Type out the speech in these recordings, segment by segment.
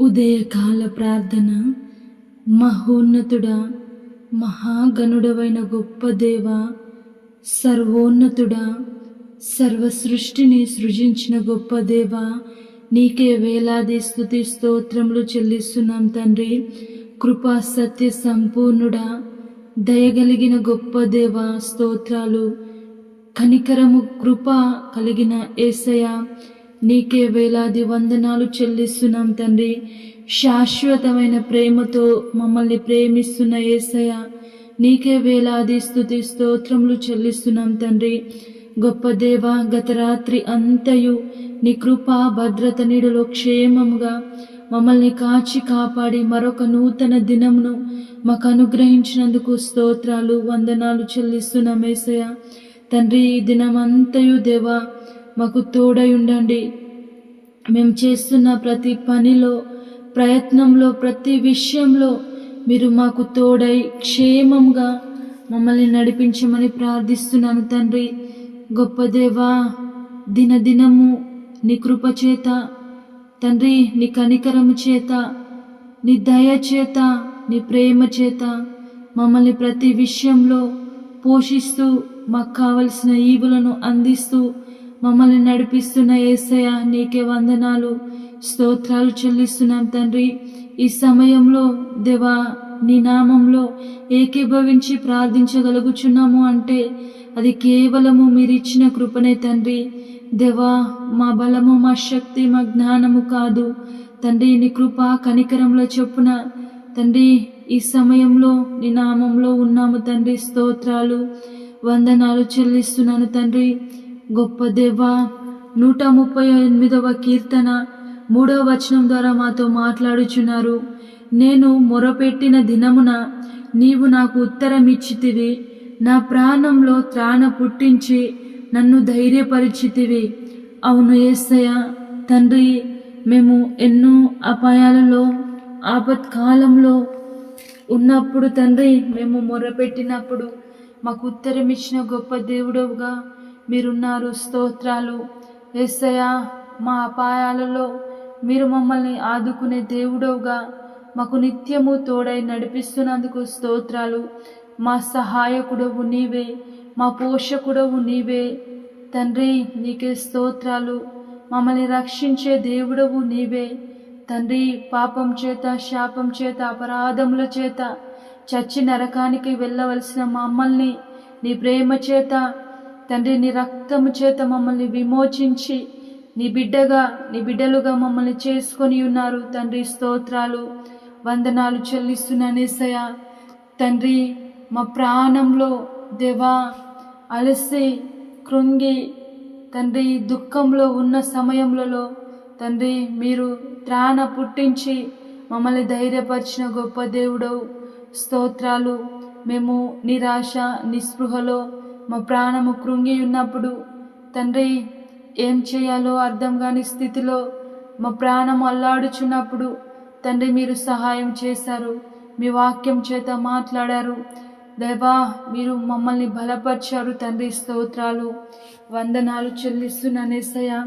ఉదయకాల ప్రార్థన. మహోన్నతుడా మహాగణుడవైన గొప్ప దేవ సర్వోన్నతుడా సర్వ సృష్టిని సృజించిన గొప్ప దేవ నీకే వేలాది స్థుతి స్తోత్రములు చెల్లిస్తున్నాం తండ్రి. కృపా సత్య సంపూర్ణుడా దయగలిగిన గొప్ప దేవ స్తోత్రాలు. కనికరము కృప కలిగిన ఏసయ నీకే వేలాది వందనాలు చెల్లిస్తున్నాం తండ్రి. శాశ్వతమైన ప్రేమతో మమ్మల్ని ప్రేమిస్తున్న ఏసయ నీకే వేలాది స్థుతి స్తోత్రములు చెల్లిస్తున్నాం తండ్రి. గొప్ప దేవ గత రాత్రి అంతయు నీ కృప భద్రత నీడలో క్షేమముగా మమ్మల్ని కాచి కాపాడి మరొక నూతన దినమును మాకు అనుగ్రహించినందుకు స్తోత్రాలు వందనాలు చెల్లిస్తున్నాం ఏసయ తండ్రి ఈ దినమంతయు దేవా మాకు తోడై ఉండండి మేము చేస్తున్న ప్రతి పనిలో ప్రయత్నంలో ప్రతి విషయంలో మీరు మాకు తోడై క్షేమంగా మమ్మల్ని నడిపించమని ప్రార్థిస్తున్నాను తండ్రి. గొప్ప దేవా దినదినము నీ కృప చేత తండ్రి నీ కనికరము చేత నీ దయ చేత నీ ప్రేమ చేత మమ్మల్ని ప్రతి విషయంలో పోషిస్తూ మాకు కావలసిన ఈవులను అందిస్తూ మమ్మల్ని నడిపిస్తున్న ఏసయ నీకే వందనాలు. స్తోత్రాలు చెల్లిస్తున్నాం తండ్రి. ఈ సమయంలో దేవా నీ నామంలో ఏకీభవించి ప్రార్థించగలుగుచున్నాము అంటే అది కేవలము మీరిచ్చిన కృపనే తండ్రి. దేవా మా బలము మా శక్తి మా జ్ఞానము కాదు. తండ్రి నీ కృప కనికరంలో చొప్పున తండ్రి ఈ సమయంలో నీ నామంలో ఉన్నాము తండ్రి. స్తోత్రాలు వందనాలు చెల్లిస్తున్నాను తండ్రి. గొప్ప దేవా నూట ముప్పై ఎనిమిదవ కీర్తన మూడవ వచనం ద్వారా మాతో మాట్లాడుచున్నారు. నేను మొరపెట్టిన దినమున నీవు నాకు ఉత్తరం ఇచ్చితివి నా ప్రాణంలో త్రాణ పుట్టించి నన్ను ధైర్యపరిచితివి. అవును ఏసయ్య తండ్రి మేము ఎన్నో అపాయాలలో ఆపత్కాలంలో ఉన్నప్పుడు తండ్రి మేము మొరపెట్టినప్పుడు మాకు ఉత్తరం ఇచ్చిన గొప్ప దేవుడవుగా. మీరున్నారు స్తోత్రాలు. ఎస్సయా మా అపాయాలలో మీరు మమ్మల్ని ఆదుకునే దేవుడవుగా. మాకు నిత్యము తోడై నడిపిస్తున్నందుకు స్తోత్రాలు. మా సహాయకుడవు నీవే మా పోషకుడవు నీవే. తండ్రి నీకే స్తోత్రాలు. మమ్మల్ని రక్షించే దేవుడవు నీవే. తండ్రి పాపం చేత శాపం చేత అపరాధముల చేత చచ్చి నరకానికి వెళ్ళవలసిన మమ్మల్ని నీ ప్రేమ చేత తండ్రి నీ రక్తము చేత మమ్మల్ని విమోచించి నీ బిడ్డగా నీ బిడ్డలుగా మమ్మల్ని చేసుకొని ఉన్నారు. తండ్రి స్తోత్రాలు వందనాలు చెల్లిస్తున్నానేసయ తండ్రి మా ప్రాణంలో దేవా అలసి కృంగి తండ్రి దుఃఖంలో ఉన్న సమయంలో తండ్రి మీరు త్రాణ పుట్టించి మమ్మల్ని ధైర్యపరిచిన గొప్ప దేవుడవు. స్తోత్రాలు మేము నిరాశ నిస్పృహలో మా ప్రాణము కృంగి ఉన్నప్పుడు తండ్రి ఏం చేయాలో అర్థం కాని స్థితిలో మా ప్రాణం అల్లాడుచున్నప్పుడు తండ్రి మీరు సహాయం చేశారు మీ వాక్యం చేత మాట్లాడారు. దేవా మీరు మమ్మల్ని బలపరిచారు తండ్రి స్తోత్రాలు. వందనాలు చెల్లిస్తున్నానేసయ్య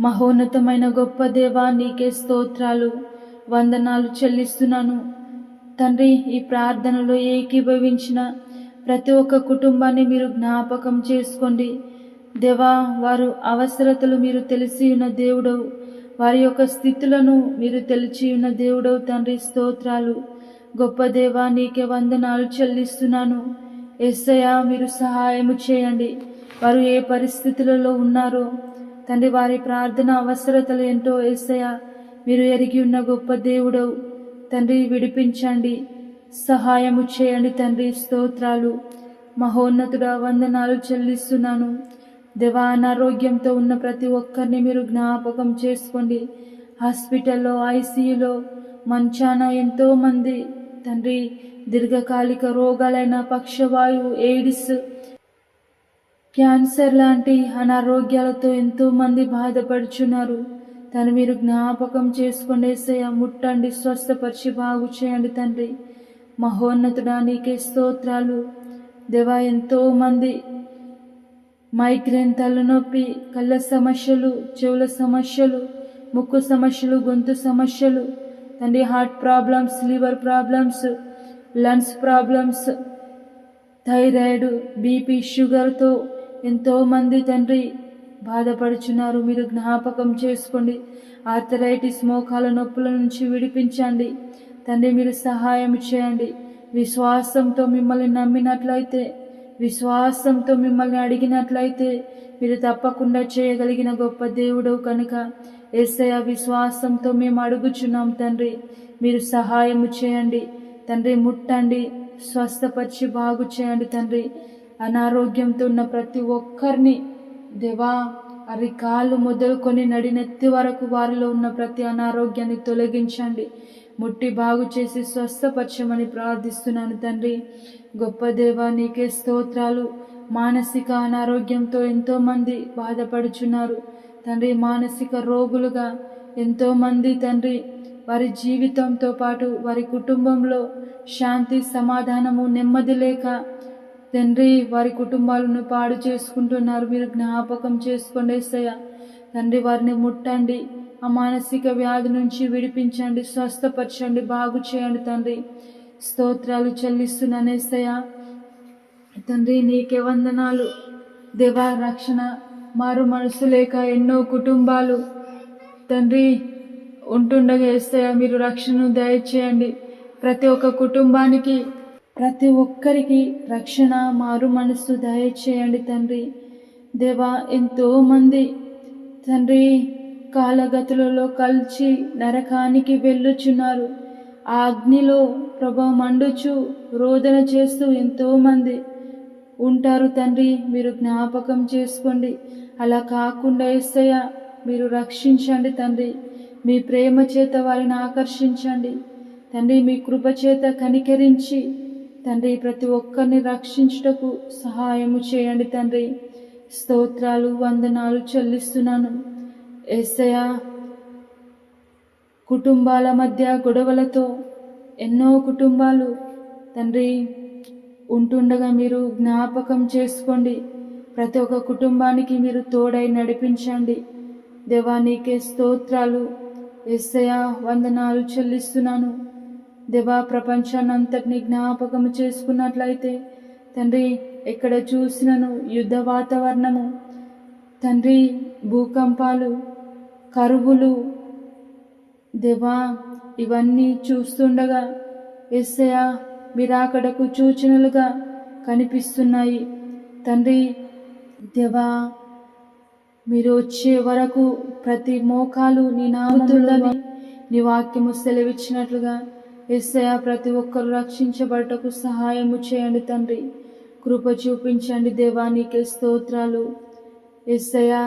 మహోన్నతమైన గొప్ప దేవా నీకే స్తోత్రాలు. వందనాలు చెల్లిస్తున్నాను. తండ్రి ఈ ప్రార్థనలో ఏకీభవించిన ప్రతి ఒక్క కుటుంబాన్ని మీరు జ్ఞాపకం చేసుకోండి. దేవా వారు అవసరతలు మీరు తెలిసి ఉన్న దేవుడవు. వారి యొక్క స్థితులను మీరు తెలిసి ఉన్న దేవుడవు తండ్రి స్తోత్రాలు. గొప్ప దేవా నీకే వందనాలు చెల్లిస్తున్నాను. ఎస్సయ మీరు సహాయము చేయండి. వారు ఏ పరిస్థితులలో ఉన్నారో తండ్రి వారి ప్రార్థన అవసరతలు ఏంటో ఎస్సయ మీరు ఎరిగి ఉన్న గొప్ప దేవుడవు. తండ్రి విడిపించండి. సహాయము చేయండి తండ్రి స్తోత్రాలు. మహోన్నతుడ వందనాలు చెల్లిస్తున్నాను. దేవా అనారోగ్యంతో ఉన్న ప్రతి ఒక్కరిని మీరు జ్ఞాపకం చేసుకోండి. హాస్పిటల్లో ఐసీయూలో మంచాన ఎంతోమంది తండ్రి దీర్ఘకాలిక రోగాలైన పక్షవాయువు ఎయిడ్స్ క్యాన్సర్ లాంటి అనారోగ్యాలతో ఎంతోమంది బాధపడుచున్నారు. తను మీరు జ్ఞాపకం చేసుకోండి ముట్టండి స్వస్థపరిచి బాగు చేయండి తండ్రి. మహోన్నతుడా నీకే స్తోత్రాలు. దేవా ఎంతోమంది మైగ్రేన్ తలనొప్పి కళ్ళ సమస్యలు చెవుల సమస్యలు ముక్కు సమస్యలు గొంతు సమస్యలు తండ్రి heart problems liver problems lungs problems thyroid BP షుగర్తో ఎంతోమంది తండ్రి బాధపడుచున్నారు. మీరు జ్ఞాపకం చేసుకోండి. ఆర్థరైటిస్ మోకాల నొప్పుల నుంచి విడిపించండి. తండ్రి మీరు సహాయం చేయండి. విశ్వాసంతో మిమ్మల్ని నమ్మినట్లయితే విశ్వాసంతో మిమ్మల్ని అడిగినట్లయితే మీరు తప్పకుండా చేయగలిగిన గొప్ప దేవుడు కనుక ఏసయ విశ్వాసంతో మేము అడుగుచున్నాం తండ్రి. మీరు సహాయం చేయండి. తండ్రి ముట్టండి. స్వస్థపరిచి బాగు చేయండి తండ్రి. అనారోగ్యంతో ఉన్న ప్రతి ఒక్కరిని దేవా అరికాలు మొదలుకొని నడినెత్తి వరకు వారిలో ఉన్న ప్రతి అనారోగ్యాన్ని తొలగించండి. ముట్టి బాగు చేసి స్వస్థపరచమని ప్రార్థిస్తున్నాను తండ్రి. గొప్ప దేవా నీకే స్తోత్రాలు. మానసిక అనారోగ్యంతో ఎంతోమంది బాధపడుచున్నారు. తండ్రి మానసిక రోగులుగా ఎంతోమంది తండ్రి వారి జీవితంతో పాటు వారి కుటుంబంలో శాంతి సమాధానము నెమ్మది లేక తండ్రి వారి కుటుంబాలను పాడు చేసుకుంటున్నారు. మీరు జ్ఞాపకం చేసుకోండి సయ తండ్రి వారిని ముట్టండి. ఆ మానసిక వ్యాధి నుంచి విడిపించండి స్వస్థపరచండి బాగు చేయండి తండ్రి. స్తోత్రాలు చెల్లిస్తున్నాను తండ్రి నీకే వందనాలు. దేవా రక్షణ మారు మనసు లేక ఎన్నో కుటుంబాలు తండ్రి ఉంటుండగా వేస్తాయా మీరు రక్షణను దయచేయండి. ప్రతి ఒక్క కుటుంబానికి ప్రతి ఒక్కరికి రక్షణ మారు మనసు దయచేయండి తండ్రి. దేవా ఎంతో మంది తండ్రి కాలగతులలో కలిసి నరకానికి వెళ్ళుచున్నారు. ఆ అగ్నిలో ప్రభా మండుచు రోదన చేస్తూ ఎంతోమంది ఉంటారు తండ్రి మీరు జ్ఞాపకం చేసుకోండి. అలా కాకుండా ఎస్తయ్య మీరు రక్షించండి తండ్రి. మీ ప్రేమ చేత వారిని ఆకర్షించండి. తండ్రి మీ కృప చేత కనికరించి తండ్రి ప్రతి ఒక్కరిని రక్షించుటకు సహాయము చేయండి తండ్రి. స్తోత్రాలు వందనాలు చెల్లిస్తున్నాను. ఎస్సయ కుటుంబాల మధ్య గొడవలతో ఎన్నో కుటుంబాలు తండ్రి ఉంటుండగా మీరు జ్ఞాపకం చేసుకోండి. ప్రతి ఒక్క కుటుంబానికి మీరు తోడై నడిపించండి. దేవా నీకే స్తోత్రాలు. ఎస్సయ వందనాలు చెల్లిస్తున్నాను. దేవా ప్రపంచాన్ని అంతటిని జ్ఞాపకం చేసుకున్నట్లయితే తండ్రి ఎక్కడ చూసినను యుద్ధ వాతావరణము? తండ్రి భూకంపాలు కరువులు దేవా ఇవన్నీ చూస్తుండగా ఎస్సయ మీరాకడకు సూచనలుగా కనిపిస్తున్నాయి. తండ్రి దేవా మీరు వచ్చే వరకు ప్రతి మోకాలు నీ నాముతుందని నీ వాక్యము సెలవిచ్చినట్లుగా ఎస్సయ ప్రతి ఒక్కరు రక్షించబడటకు సహాయము చేయండి తండ్రి. కృప చూపించండి దేవా నీకే స్తోత్రాలు. ఎస్సయా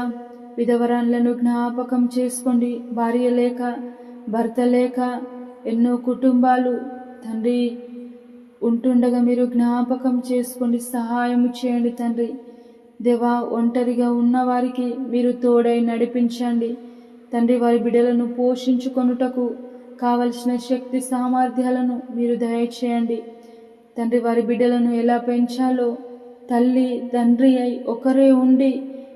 విధవరాన్లను జ్ఞాపకం చేసుకోండి. భార్య లేక భర్త లేక ఎన్నో కుటుంబాలు. తండ్రి ఉంటుండగా మీరు జ్ఞాపకం చేసుకోండి. సహాయం చేయండి తండ్రి. దేవా ఒంటరిగా ఉన్న వారికి మీరు తోడై నడిపించండి. తండ్రి వారి బిడ్డలను పోషించుకొనుటకు కావలసిన శక్తి సామర్థ్యాలను మీరు దయచేయండి. తండ్రి వారి బిడ్డలను ఎలా పెంచాలో తల్లి తండ్రి అయి ఒకరే ఉండి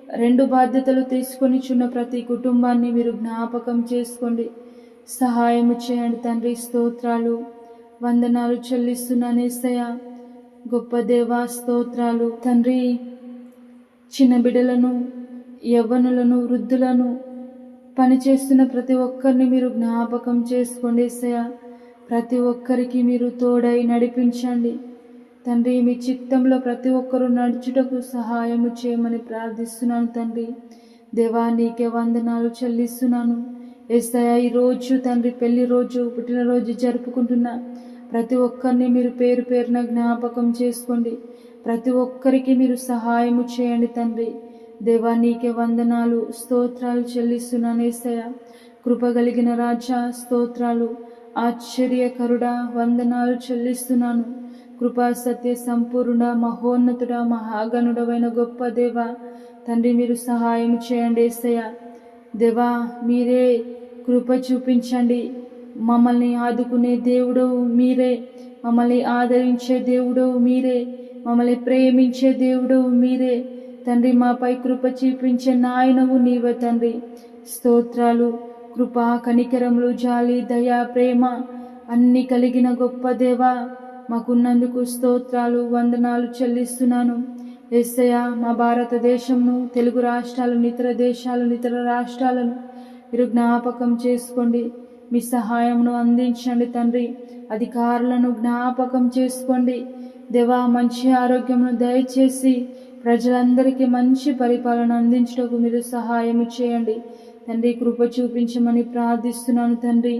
రెండు బాధ్యతలు తీసుకొని చున్న ప్రతి కుటుంబాన్ని మీరు జ్ఞాపకం చేసుకోండి. సహాయం చేయండి తండ్రి స్తోత్రాలు. వందనాలు చెల్లిస్తున్నాను ఏసయ్య. గొప్ప దేవా స్తోత్రాలు. తండ్రి చిన్న బిడ్డలను యవ్వనులను వృద్ధులను పనిచేస్తున్న ప్రతి ఒక్కరిని మీరు జ్ఞాపకం చేసుకోండి సయ ప్రతి ఒక్కరికి మీరు తోడై నడిపించండి. తండ్రి మీ చిత్తంలో ప్రతి ఒక్కరూ నడుచుటకు సహాయము చేయమని ప్రార్థిస్తున్నాను తండ్రి. దేవా నీకే వందనాలు చెల్లిస్తున్నాను. వేస్తయ్యా ఈ రోజు తండ్రి పెళ్ళి రోజు పుట్టినరోజు జరుపుకుంటున్న ప్రతి ఒక్కరిని మీరు పేరు పేరున జ్ఞాపకం చేసుకోండి. ప్రతి ఒక్కరికి మీరు సహాయము చేయండి తండ్రి. దేవా నీకే వందనాలు స్తోత్రాలు చెల్లిస్తున్నాను ఏసయ కృపగలిగిన రాజా స్తోత్రాలు ఆశ్చర్యకరుడా వందనాలు చెల్లిస్తున్నాను. కృపా సత్య సంపూర్ణ మహోన్నతుడ మహాగణుడవైన గొప్ప దేవ తండ్రి మీరు సహాయం చేయండి ఏసయ్య. దేవా మీరే కృప చూపించండి. మమ్మల్ని ఆదుకునే దేవుడు మీరే. మమ్మల్ని ఆదరించే దేవుడు మీరే. మమ్మల్ని ప్రేమించే దేవుడు మీరే. తండ్రి మాపై కృప చూపించే నాయనవు నీవే తండ్రి. స్తోత్రాలు కృప కనికరములు జాలి దయా ప్రేమ అన్ని కలిగిన గొప్ప దేవ. మాకున్నందుకు స్తోత్రాలు వందనాలు చెల్లిస్తున్నాను. ఎస్సయ మా భారతదేశంను తెలుగు రాష్ట్రాలను ఇతర దేశాలను ఇతర రాష్ట్రాలను మీరు జ్ఞాపకం చేసుకోండి. మీ సహాయంను అందించండి తండ్రి. అధికారులను జ్ఞాపకం చేసుకోండి. దేవా మంచి ఆరోగ్యమును దయచేసి ప్రజలందరికీ మంచి పరిపాలన అందించటకు మీరు సహాయం చేయండి. తండ్రి కృప చూపించమని ప్రార్థిస్తున్నాను తండ్రి.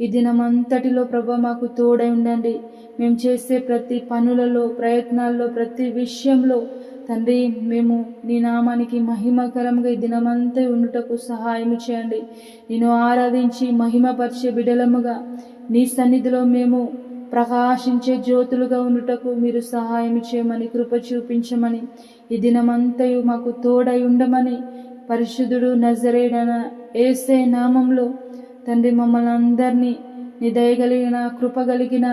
ఈ దినమంతటిలో ప్రభా మాకు తోడై ఉండండి. మేము చేసే ప్రతి పనులలో ప్రయత్నాల్లో ప్రతి విషయంలో తండ్రి మేము నీ నామానికి మహిమకరంగా ఈ దినమంతా ఉండుటకు సహాయం చేయండి. నేను ఆరాధించి మహిమపరిచే బిడలముగా నీ సన్నిధిలో మేము ప్రకాశించే జ్యోతులుగా ఉండుటకు మీరు సహాయం చేయమని కృప చూపించమని ఈ దినమంతయు మాకు తోడై ఉండమని పరిశుద్ధుడు నజరేడన ఏసే నామంలో తండ్రి మమ్మల్ని అందరినీ నీ దయగలిగిన కృప కలిగిన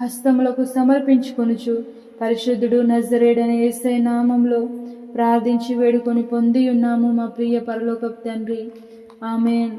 హస్తములకు సమర్పించుకొనుచు పరిశుద్ధుడు నజరేడన ఏసే నామంలో ప్రార్థించి వేడుకొని పొంది ఉన్నాము మా ప్రియ పరలోకపు తండ్రి. ఆమెన్.